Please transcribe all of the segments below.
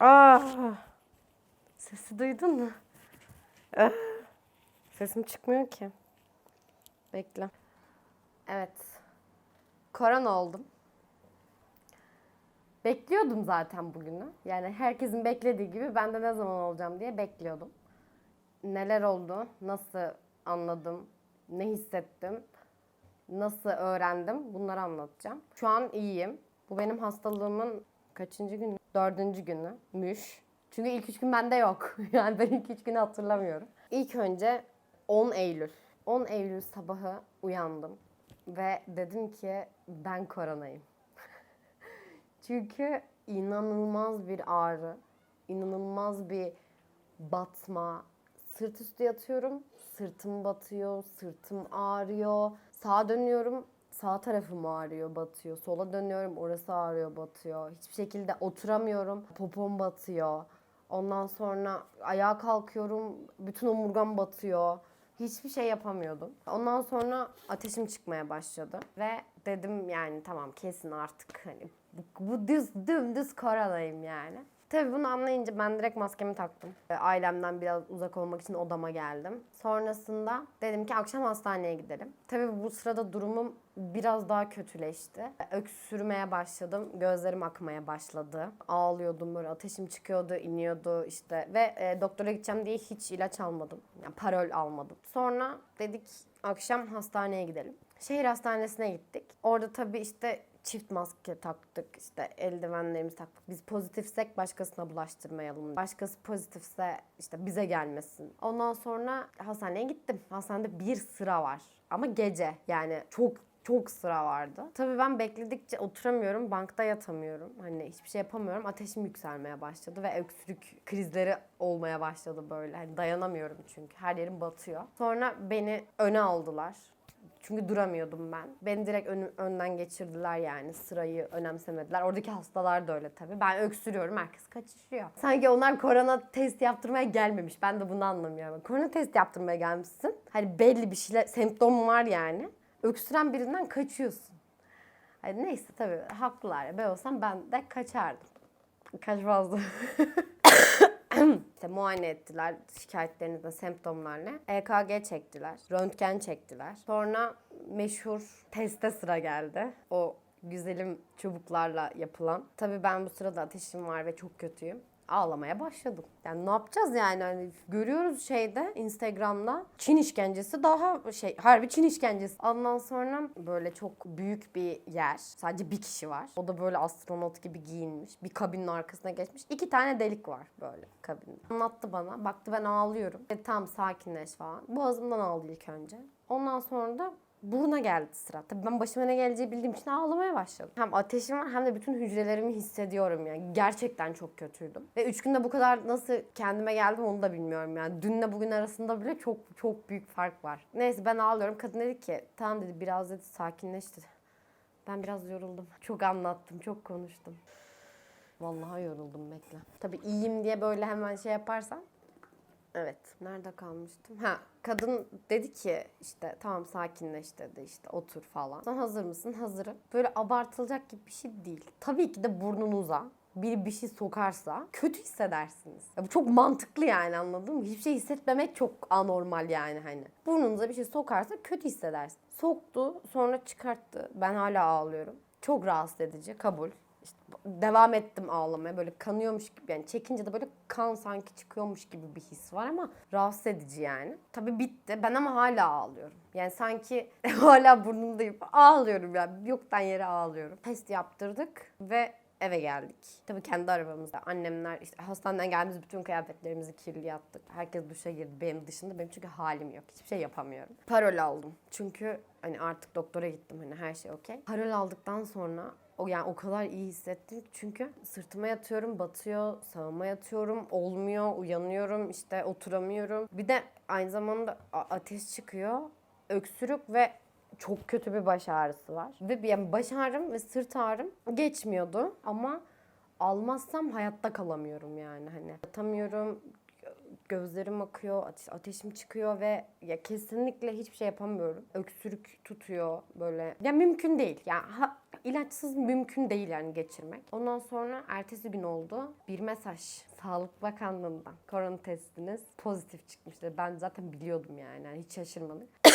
Aa! Sesi duydun mu? Ah! Sesim çıkmıyor ki. Bekle. Evet. Korona oldum. Bekliyordum zaten bugünü. Yani herkesin beklediği gibi ben de ne zaman olacağım diye bekliyordum. Neler oldu, nasıl anladım, ne hissettim, nasıl öğrendim bunları anlatacağım. Şu an iyiyim. Bu benim hastalığımın kaçıncı günü? Dördüncü günü. Müş. Çünkü ilk üç gün bende yok. Yani ben ilk üç günü hatırlamıyorum. İlk önce 10 Eylül. 10 Eylül sabahı uyandım. Ve dedim ki ben koronayım. Çünkü inanılmaz bir ağrı, inanılmaz bir batma. Sırt üstü yatıyorum, sırtım batıyor, sırtım ağrıyor. Sağa dönüyorum, sağ tarafım ağrıyor, batıyor. Sola dönüyorum, orası ağrıyor, batıyor. Hiçbir şekilde oturamıyorum, popom batıyor. Ondan sonra ayağa kalkıyorum, bütün omurgam batıyor. Hiçbir şey yapamıyordum. Ondan sonra ateşim çıkmaya başladı ve dedim yani tamam kesin artık hani bu, bu düz dümdüz koronayım yani. Tabii bunu anlayınca ben direkt maskemi taktım. E, Ailemden biraz uzak olmak için odama geldim. Sonrasında dedim ki akşam hastaneye gidelim. Tabii bu sırada durumum biraz daha kötüleşti. Öksürmeye başladım. Gözlerim akmaya başladı. Ağlıyordum böyle ateşim çıkıyordu, iniyordu işte. Ve e, doktora gideceğim diye hiç ilaç almadım. Yani parol almadım. Sonra dedik akşam hastaneye gidelim. Şehir hastanesine gittik. Orada tabii işte çift maske taktık, işte eldivenlerimizi taktık. Biz pozitifsek başkasına bulaştırmayalım. Başkası pozitifse işte bize gelmesin. Ondan sonra hastaneye gittim. Hastanede bir sıra var. Ama gece yani çok çok sıra vardı. Tabii ben bekledikçe oturamıyorum, bankta yatamıyorum. Hani hiçbir şey yapamıyorum. Ateşim yükselmeye başladı ve öksürük krizleri olmaya başladı böyle. Hani dayanamıyorum çünkü. Her yerim batıyor. Sonra beni öne aldılar. Çünkü duramıyordum ben. Beni direkt ön- önden geçirdiler yani. Sırayı önemsemediler. Oradaki hastalar da öyle tabii. Ben öksürüyorum, herkes kaçışıyor. Sanki onlar korona test yaptırmaya gelmemiş. Ben de bunu anlamıyorum. Korona test yaptırmaya gelmişsin. Hani belli bir şeyler, semptom var yani. Öksüren birinden kaçıyorsun. Hani neyse tabii haklılar. Ben olsam ben de kaçardım. Kaçmazdım. İşte muayene ettiler şikayetlerinizde semptomlar ne? EKG çektiler, röntgen çektiler. Sonra meşhur teste sıra geldi. O güzelim çubuklarla yapılan. Tabii ben bu sırada ateşim var ve çok kötüyüm. Ağlamaya başladım. Yani ne yapacağız yani? Hani görüyoruz şeyde Instagram'da Çin işkencesi daha şey harbi Çin işkencesi. Ondan sonra böyle çok büyük bir yer. Sadece bir kişi var. O da böyle astronot gibi giyinmiş. Bir kabinin arkasına geçmiş. İki tane delik var böyle kabinde. Anlattı bana. Baktı ben ağlıyorum. E, tam sakinleş falan. Boğazımdan aldı ilk önce. Ondan sonra da buruna geldi sıra. Tabii ben başıma ne geleceği bildiğim için ağlamaya başladım. Hem ateşim var hem de bütün hücrelerimi hissediyorum yani. Gerçekten çok kötüydüm. Ve üç günde bu kadar nasıl kendime geldim onu da bilmiyorum yani. Dünle bugün arasında bile çok çok büyük fark var. Neyse ben ağlıyorum. Kadın dedi ki tamam dedi biraz dedi sakinleş dedi. Ben biraz yoruldum. Çok anlattım, çok konuştum. Vallahi yoruldum bekle. Tabii iyiyim diye böyle hemen şey yaparsan Evet. Nerede kalmıştım? Ha, kadın dedi ki işte tamam sakinleş dedi işte otur falan. Sen hazır mısın? Hazırım. Böyle abartılacak gibi bir şey değil. Tabii ki de burnunuza bir bir şey sokarsa kötü hissedersiniz. Ya bu çok mantıklı yani anladın mı? Hiçbir şey hissetmemek çok anormal yani hani. Burnunuza bir şey sokarsa kötü hissedersin. Soktu sonra çıkarttı. Ben hala ağlıyorum. Çok rahatsız edici kabul. İşte devam ettim ağlamaya böyle kanıyormuş gibi yani çekince de böyle kan sanki çıkıyormuş gibi bir his var ama rahatsız edici yani. Tabii bitti ben ama hala ağlıyorum. Yani sanki hala burnumdayım ağlıyorum yani yoktan yere ağlıyorum. Test yaptırdık ve eve geldik. Tabii kendi arabamızda annemler işte hastaneden geldiğimiz bütün kıyafetlerimizi kirli attık. Herkes duşa girdi benim dışında benim çünkü halim yok. Hiçbir şey yapamıyorum. Parol aldım. Çünkü hani artık doktora gittim hani her şey okey. Parol aldıktan sonra o yani o kadar iyi hissettim çünkü sırtıma yatıyorum batıyor, sağıma yatıyorum olmuyor, uyanıyorum işte oturamıyorum. Bir de aynı zamanda ateş çıkıyor, öksürük ve çok kötü bir baş ağrısı var. Ve bir- yani baş ağrım ve sırt ağrım geçmiyordu ama almazsam hayatta kalamıyorum yani hani. Yatamıyorum, gözlerim akıyor, ate- ateşim çıkıyor ve ya kesinlikle hiçbir şey yapamıyorum. Öksürük tutuyor böyle. Ya mümkün değil. Ya ha- İlaçsız mümkün değil yani geçirmek. Ondan sonra ertesi gün oldu. Bir mesaj Sağlık Bakanlığı'ndan. Korona testiniz pozitif çıkmıştı. Ben zaten biliyordum yani. yani hiç şaşırmadım.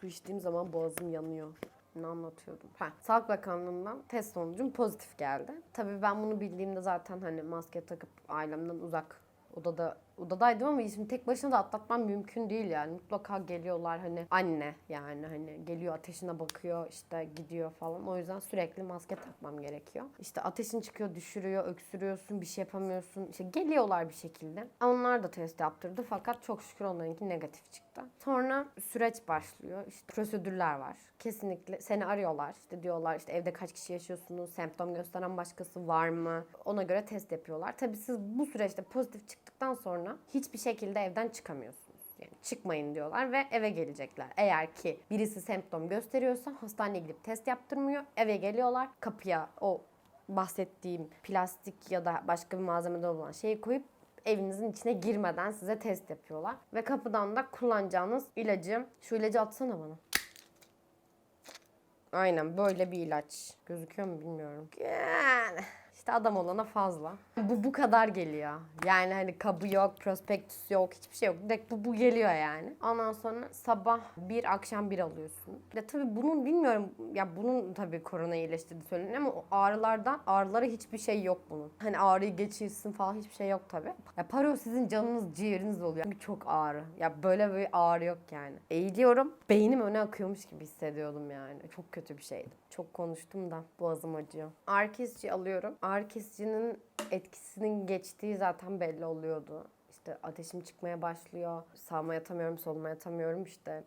Su içtiğim zaman boğazım yanıyor. Ne anlatıyordum? Ha, Sağlık Bakanlığı'ndan test sonucum pozitif geldi. Tabii ben bunu bildiğimde zaten hani maske takıp ailemden uzak odada odadaydım ama şimdi tek başına da atlatmam mümkün değil yani. Mutlaka geliyorlar hani anne yani hani geliyor ateşine bakıyor işte gidiyor falan. O yüzden sürekli maske takmam gerekiyor. İşte ateşin çıkıyor düşürüyor öksürüyorsun bir şey yapamıyorsun. İşte geliyorlar bir şekilde. Onlar da test yaptırdı fakat çok şükür onlarınki negatif çıktı. Sonra süreç başlıyor. İşte prosedürler var. Kesinlikle seni arıyorlar. İşte diyorlar işte evde kaç kişi yaşıyorsunuz? Semptom gösteren başkası var mı? Ona göre test yapıyorlar. Tabii siz bu süreçte pozitif çıktıktan sonra hiçbir şekilde evden çıkamıyorsunuz. Yani çıkmayın diyorlar ve eve gelecekler. Eğer ki birisi semptom gösteriyorsa hastaneye gidip test yaptırmıyor. Eve geliyorlar. Kapıya o bahsettiğim plastik ya da başka bir malzemeden olan şeyi koyup evinizin içine girmeden size test yapıyorlar. Ve kapıdan da kullanacağınız ilacı, şu ilacı atsana bana. Aynen böyle bir ilaç. Gözüküyor mu bilmiyorum. Yani işte adam olana fazla. Bu bu kadar geliyor. Yani hani kabı yok, prospektüs yok, hiçbir şey yok. Direkt bu bu geliyor yani. Ondan sonra sabah bir, akşam bir alıyorsun. Ya tabii bunun bilmiyorum ya bunun tabii korona iyileştirdi söyleniyor ama ağrılardan ağrılara hiçbir şey yok bunun. Hani ağrıyı geçirsin falan hiçbir şey yok tabii. Ya paro sizin canınız ciğeriniz oluyor. Çünkü çok ağrı. Ya böyle bir ağrı yok yani. Eğiliyorum. Beynim öne akıyormuş gibi hissediyordum yani. Çok kötü bir şeydi. Çok konuştum da boğazım acıyor. Ağrı kesici alıyorum. Ağrı kesicinin etkisinin geçtiği zaten belli oluyordu. İşte ateşim çıkmaya başlıyor. Sağma yatamıyorum, soluma yatamıyorum işte.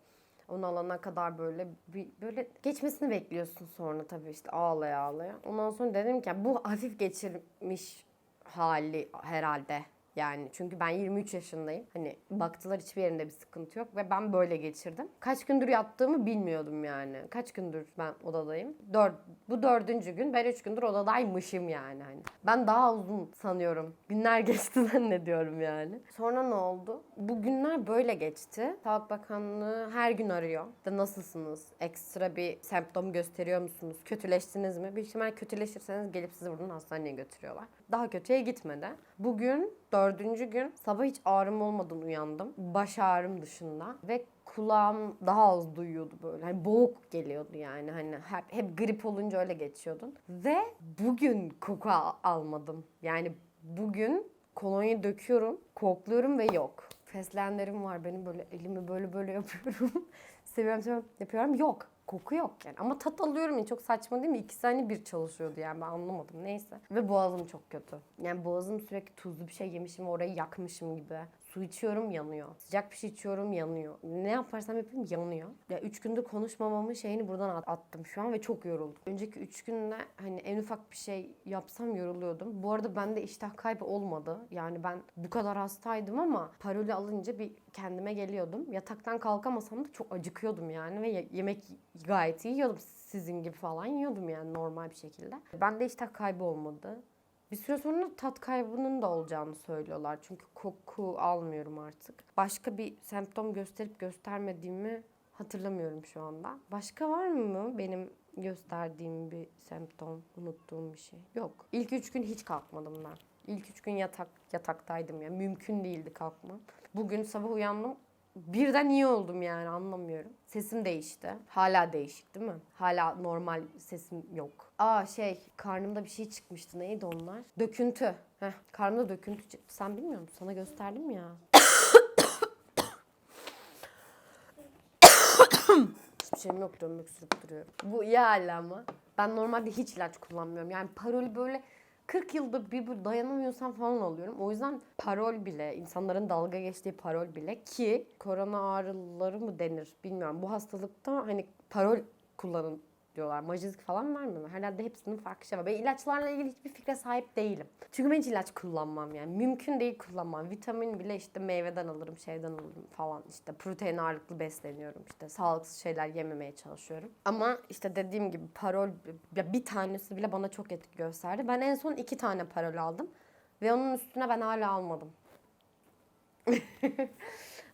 Onu alana kadar böyle bir böyle geçmesini bekliyorsun sonra tabii işte ağlaya ağlaya. Ondan sonra dedim ki bu hafif geçirmiş hali herhalde. Yani çünkü ben 23 yaşındayım. Hani baktılar hiçbir yerinde bir sıkıntı yok ve ben böyle geçirdim. Kaç gündür yattığımı bilmiyordum yani. Kaç gündür ben odadayım? Dört, bu dördüncü gün ben üç gündür odadaymışım yani. Hani ben daha uzun sanıyorum. Günler geçti zannediyorum yani. Sonra ne oldu? Bu günler böyle geçti. Sağlık Bakanlığı her gün arıyor. İşte nasılsınız? Ekstra bir semptom gösteriyor musunuz? Kötüleştiniz mi? Büyük ihtimal kötüleşirseniz gelip sizi buradan hastaneye götürüyorlar. Daha kötüye gitmedi. Bugün dördüncü gün sabah hiç ağrım olmadan uyandım. Baş ağrım dışında ve kulağım daha az duyuyordu böyle. Hani boğuk geliyordu yani hani hep, hep grip olunca öyle geçiyordun. Ve bugün koku al- almadım. Yani bugün kolonya döküyorum, kokluyorum ve yok. Fesleğenlerim var benim böyle elimi böyle böyle yapıyorum. seviyorum seviyorum yapıyorum yok. Koku yok yani. Ama tat alıyorum ya çok saçma değil mi? İki saniye bir çalışıyordu yani ben anlamadım neyse. Ve boğazım çok kötü. Yani boğazım sürekli tuzlu bir şey yemişim orayı yakmışım gibi. Su içiyorum yanıyor. Sıcak bir şey içiyorum yanıyor. Ne yaparsam yapayım yanıyor. Ya üç gündür konuşmamamın şeyini buradan at- attım şu an ve çok yoruldum. Önceki üç günde hani en ufak bir şey yapsam yoruluyordum. Bu arada bende iştah kaybı olmadı. Yani ben bu kadar hastaydım ama paroli alınca bir kendime geliyordum. Yataktan kalkamasam da çok acıkıyordum yani ve ye- yemek gayet iyi yiyordum. Sizin gibi falan yiyordum yani normal bir şekilde. Bende iştah kaybı olmadı. Bir süre sonra tat kaybının da olacağını söylüyorlar. Çünkü koku almıyorum artık. Başka bir semptom gösterip göstermediğimi hatırlamıyorum şu anda. Başka var mı benim gösterdiğim bir semptom, unuttuğum bir şey? Yok. İlk üç gün hiç kalkmadım ben. İlk üç gün yatak yataktaydım ya. Mümkün değildi kalkmam. Bugün sabah uyandım. Birden iyi oldum yani anlamıyorum. Sesim değişti. Hala değişik değil mi? Hala normal sesim yok. Aa şey karnımda bir şey çıkmıştı. Neydi onlar? Döküntü. Heh, karnımda döküntü çıktı. Sen bilmiyor musun? Sana gösterdim ya. Hiçbir şeyim yok dönmek sürüp duruyorum. Bu iyi hala ama. Ben normalde hiç ilaç kullanmıyorum. Yani parol böyle 40 yılda bir, bir dayanamıyorsam falan alıyorum. O yüzden parol bile, insanların dalga geçtiği parol bile ki korona ağrıları mı denir bilmiyorum. Bu hastalıkta hani parol kullanın diyorlar. Majizik falan vermiyorlar. Herhalde hepsinin farklı şey var. Ben ilaçlarla ilgili hiçbir fikre sahip değilim. Çünkü ben hiç ilaç kullanmam yani. Mümkün değil kullanmam. Vitamin bile işte meyveden alırım, şeyden alırım falan. İşte protein ağırlıklı besleniyorum. İşte sağlıksız şeyler yememeye çalışıyorum. Ama işte dediğim gibi parol ya bir tanesi bile bana çok etki gösterdi. Ben en son iki tane parol aldım. Ve onun üstüne ben hala almadım.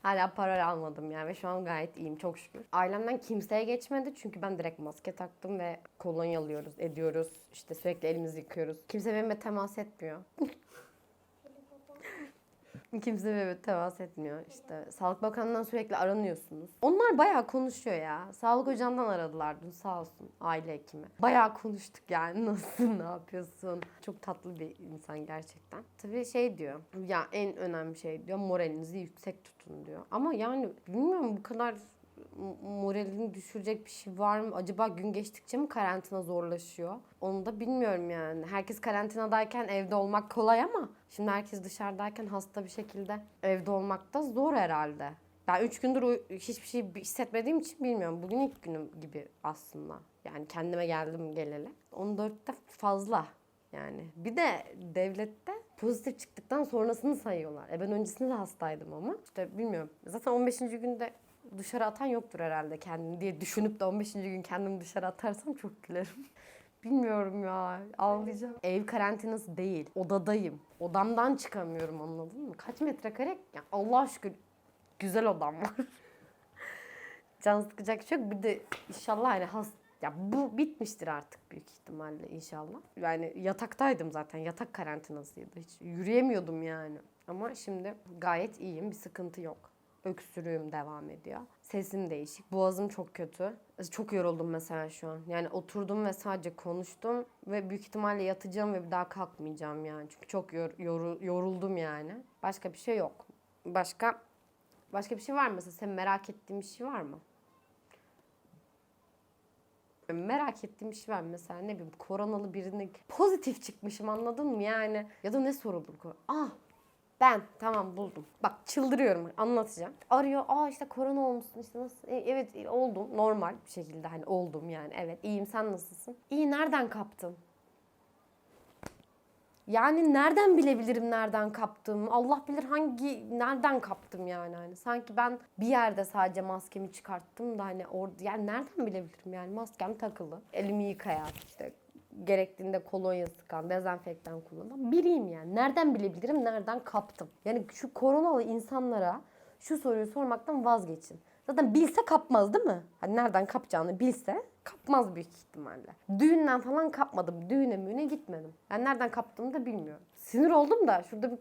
Hala para almadım yani ve şu an gayet iyiyim çok şükür. Ailemden kimseye geçmedi çünkü ben direkt maske taktım ve kolonya alıyoruz, ediyoruz. İşte sürekli elimizi yıkıyoruz. Kimse benimle temas etmiyor. Kimse benimle temas etmiyor. İşte Sağlık Bakanı'ndan sürekli aranıyorsunuz. Onlar bayağı konuşuyor ya. Sağlık hocamdan aradılar dün sağ olsun aile hekimi. Bayağı konuştuk yani nasılsın, ne yapıyorsun. Çok tatlı bir insan gerçekten. Tabii şey diyor, ya en önemli şey diyor moralinizi yüksek tutun diyor. Ama yani bilmiyorum bu kadar moralini düşürecek bir şey var mı? Acaba gün geçtikçe mi karantina zorlaşıyor? Onu da bilmiyorum yani. Herkes karantinadayken evde olmak kolay ama şimdi herkes dışarıdayken hasta bir şekilde evde olmak da zor herhalde. Ben üç gündür hiçbir şey hissetmediğim için bilmiyorum. Bugün ilk günüm gibi aslında. Yani kendime geldim geleli. 14'te fazla yani. Bir de devlette pozitif çıktıktan sonrasını sayıyorlar. E ben öncesinde de hastaydım ama. işte bilmiyorum. Zaten 15. günde dışarı atan yoktur herhalde kendini diye düşünüp de 15. gün kendimi dışarı atarsam çok gülerim. Bilmiyorum ya. Ağlayacağım. Ev karantinası değil. Odadayım. Odamdan çıkamıyorum anladın mı? Kaç metrekare? Ya Allah şükür güzel odam var. Can sıkacak bir şey yok. Bir de inşallah hani has ya bu bitmiştir artık büyük ihtimalle inşallah. Yani yataktaydım zaten. Yatak karantinasıydı. Hiç yürüyemiyordum yani. Ama şimdi gayet iyiyim. Bir sıkıntı yok. Öksürüğüm devam ediyor. Sesim değişik. Boğazım çok kötü. Çok yoruldum mesela şu an. Yani oturdum ve sadece konuştum ve büyük ihtimalle yatacağım ve bir daha kalkmayacağım yani. Çünkü çok yor- yoru- yoruldum yani. Başka bir şey yok. Başka başka bir şey var mı? Mesela senin merak ettiğin bir şey var mı? Merak ettiğim bir şey var mesela ne bileyim koronalı birini pozitif çıkmışım anladın mı yani ya da ne sorulur kor- ah ben tamam buldum. Bak çıldırıyorum anlatacağım. Arıyor aa işte korona olmuşsun işte nasıl? E, evet e, oldum normal bir şekilde hani oldum yani evet iyiyim sen nasılsın? İyi nereden kaptın? Yani nereden bilebilirim nereden kaptığımı? Allah bilir hangi nereden kaptım yani hani. Sanki ben bir yerde sadece maskemi çıkarttım da hani orada yani nereden bilebilirim yani maskem takılı. Elimi yıkayan işte gerektiğinde kolonya sıkan, dezenfektan kullanan biriyim yani. Nereden bilebilirim nereden kaptım? Yani şu koronalı insanlara şu soruyu sormaktan vazgeçin. Zaten bilse kapmaz değil mi? Hani nereden kapacağını bilse kapmaz büyük ihtimalle. Düğünden falan kapmadım. Düğüne müğüne gitmedim. Ben nereden kaptığımı da bilmiyorum. Sinir oldum da şurada bir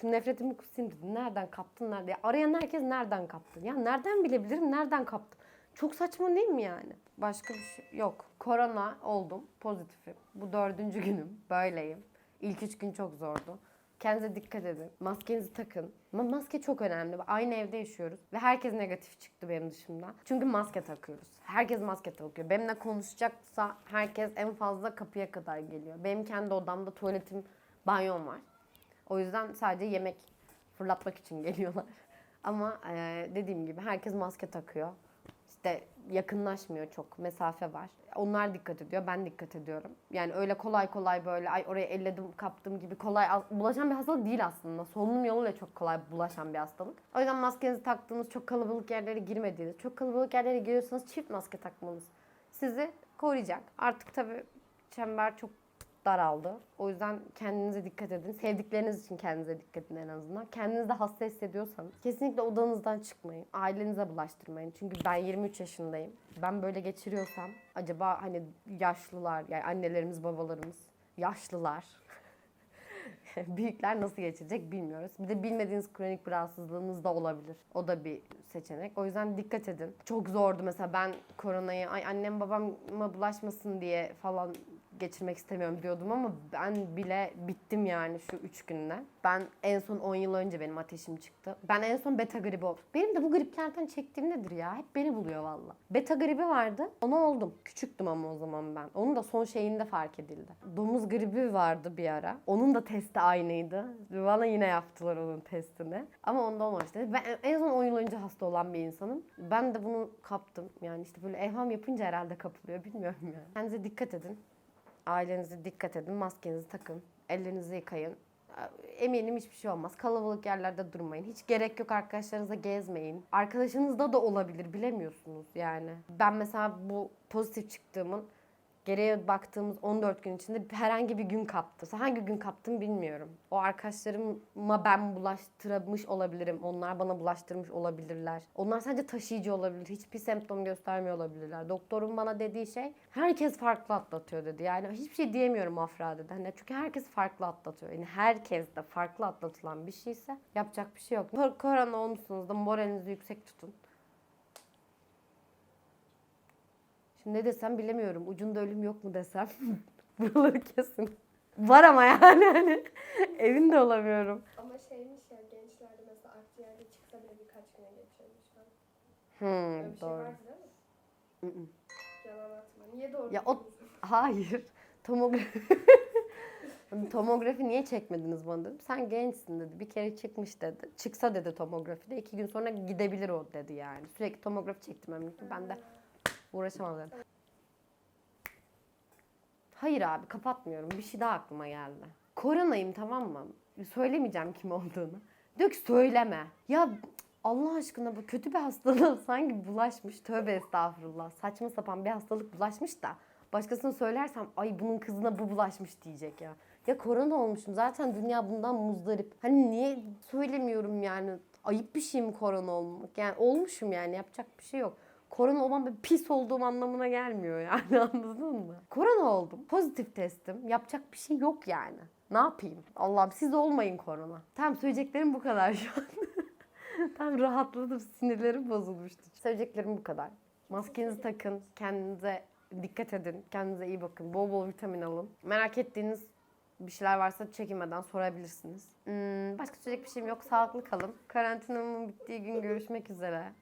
şu nefretimi kusayım dedim. Nereden kaptın nerede? Ya arayan herkes nereden kaptın? Ya nereden bilebilirim nereden kaptım? Çok saçma değil mi yani? Başka bir şey yok. Korona oldum. Pozitifim. Bu dördüncü günüm. Böyleyim. İlk üç gün çok zordu. Kendinize dikkat edin. Maskenizi takın. Ama maske çok önemli. Aynı evde yaşıyoruz. Ve herkes negatif çıktı benim dışımdan. Çünkü maske takıyoruz. Herkes maske takıyor. Benimle konuşacaksa herkes en fazla kapıya kadar geliyor. Benim kendi odamda tuvaletim, banyom var. O yüzden sadece yemek fırlatmak için geliyorlar. Ama eee, dediğim gibi herkes maske takıyor. İşte yakınlaşmıyor çok. Mesafe var. Onlar dikkat ediyor. Ben dikkat ediyorum. Yani öyle kolay kolay böyle ay oraya elledim kaptım gibi kolay bulaşan bir hastalık değil aslında. Solunum yoluyla çok kolay bulaşan bir hastalık. O yüzden maskenizi taktığınız çok kalabalık yerlere girmediğiniz, çok kalabalık yerlere giriyorsanız çift maske takmanız sizi koruyacak. Artık tabii çember çok daraldı. O yüzden kendinize dikkat edin. Sevdikleriniz için kendinize dikkat edin en azından. Kendinizi de hasta hissediyorsanız kesinlikle odanızdan çıkmayın. Ailenize bulaştırmayın. Çünkü ben 23 yaşındayım. Ben böyle geçiriyorsam acaba hani yaşlılar yani annelerimiz babalarımız yaşlılar Büyükler nasıl geçirecek bilmiyoruz. Bir de bilmediğiniz kronik bir rahatsızlığınız da olabilir. O da bir seçenek. O yüzden dikkat edin. Çok zordu mesela ben koronayı ay annem babama bulaşmasın diye falan geçirmek istemiyorum diyordum ama ben bile bittim yani şu 3 günde. Ben en son 10 yıl önce benim ateşim çıktı. Ben en son beta gribi oldum. Benim de bu griplerden çektiğim nedir ya? Hep beni buluyor valla. Beta gribi vardı. Ona oldum. Küçüktüm ama o zaman ben. Onun da son şeyinde fark edildi. Domuz gribi vardı bir ara. Onun da testi aynıydı. Bana yine yaptılar onun testini. Ama onda olmamıştı. Ben en son 10 yıl önce hasta olan bir insanım. Ben de bunu kaptım. Yani işte böyle evham yapınca herhalde kapılıyor. Bilmiyorum yani. Kendinize dikkat edin. Ailenize dikkat edin. Maskenizi takın. Ellerinizi yıkayın. Eminim hiçbir şey olmaz. Kalabalık yerlerde durmayın. Hiç gerek yok arkadaşlarınızla gezmeyin. Arkadaşınızda da olabilir bilemiyorsunuz yani. Ben mesela bu pozitif çıktığımın Geriye baktığımız 14 gün içinde herhangi bir gün kaptım. Hangi gün kaptım bilmiyorum. O arkadaşlarıma ben bulaştırmış olabilirim. Onlar bana bulaştırmış olabilirler. Onlar sadece taşıyıcı olabilir. Hiçbir semptom göstermiyor olabilirler. Doktorun bana dediği şey herkes farklı atlatıyor dedi. Yani hiçbir şey diyemiyorum Afra dedi. Hani çünkü herkes farklı atlatıyor. Yani herkes de farklı atlatılan bir şeyse yapacak bir şey yok. Kor- Korona olmuşsunuz da moralinizi yüksek tutun. Şimdi ne desem bilemiyorum. Ucunda ölüm yok mu desem. Buraları kesin. Var ama yani hani evinde olamıyorum. Ama şeymiş ya gençlerde mesela akciğerde çıksa bile birkaç güne geçiyormuş. Hmm, Öyle bir şey doğru. vardı değil mi? Yalan atma. Niye doğru Ya o-? Hayır. Tomografi. tomografi niye çekmediniz bana dedim. Sen gençsin dedi. Bir kere çıkmış dedi. Çıksa dedi tomografide iki gün sonra gidebilir o dedi yani. Sürekli tomografi çektirmem gerekiyor. Ben de uğraşamam. Hayır abi kapatmıyorum. Bir şey daha aklıma geldi. Koronayım tamam mı? Söylemeyeceğim kim olduğunu. Diyor ki söyleme. Ya Allah aşkına bu kötü bir hastalığı sanki bulaşmış. Tövbe estağfurullah. Saçma sapan bir hastalık bulaşmış da. Başkasına söylersem ay bunun kızına bu bulaşmış diyecek ya. Ya korona olmuşum. Zaten dünya bundan muzdarip. Hani niye söylemiyorum yani? Ayıp bir şey mi korona olmak? Yani olmuşum yani yapacak bir şey yok. Korona olan bir pis olduğum anlamına gelmiyor yani anladın mı? Korona oldum. Pozitif testim. Yapacak bir şey yok yani. Ne yapayım? Allah'ım siz olmayın korona. Tamam söyleyeceklerim bu kadar şu an. Tam rahatladım. Sinirlerim bozulmuştu. Söyleyeceklerim bu kadar. Maskenizi takın. Kendinize dikkat edin. Kendinize iyi bakın. Bol bol vitamin alın. Merak ettiğiniz bir şeyler varsa çekinmeden sorabilirsiniz. Hmm, başka söyleyecek bir şeyim yok. Sağlıklı kalın. Karantinamın bittiği gün görüşmek üzere.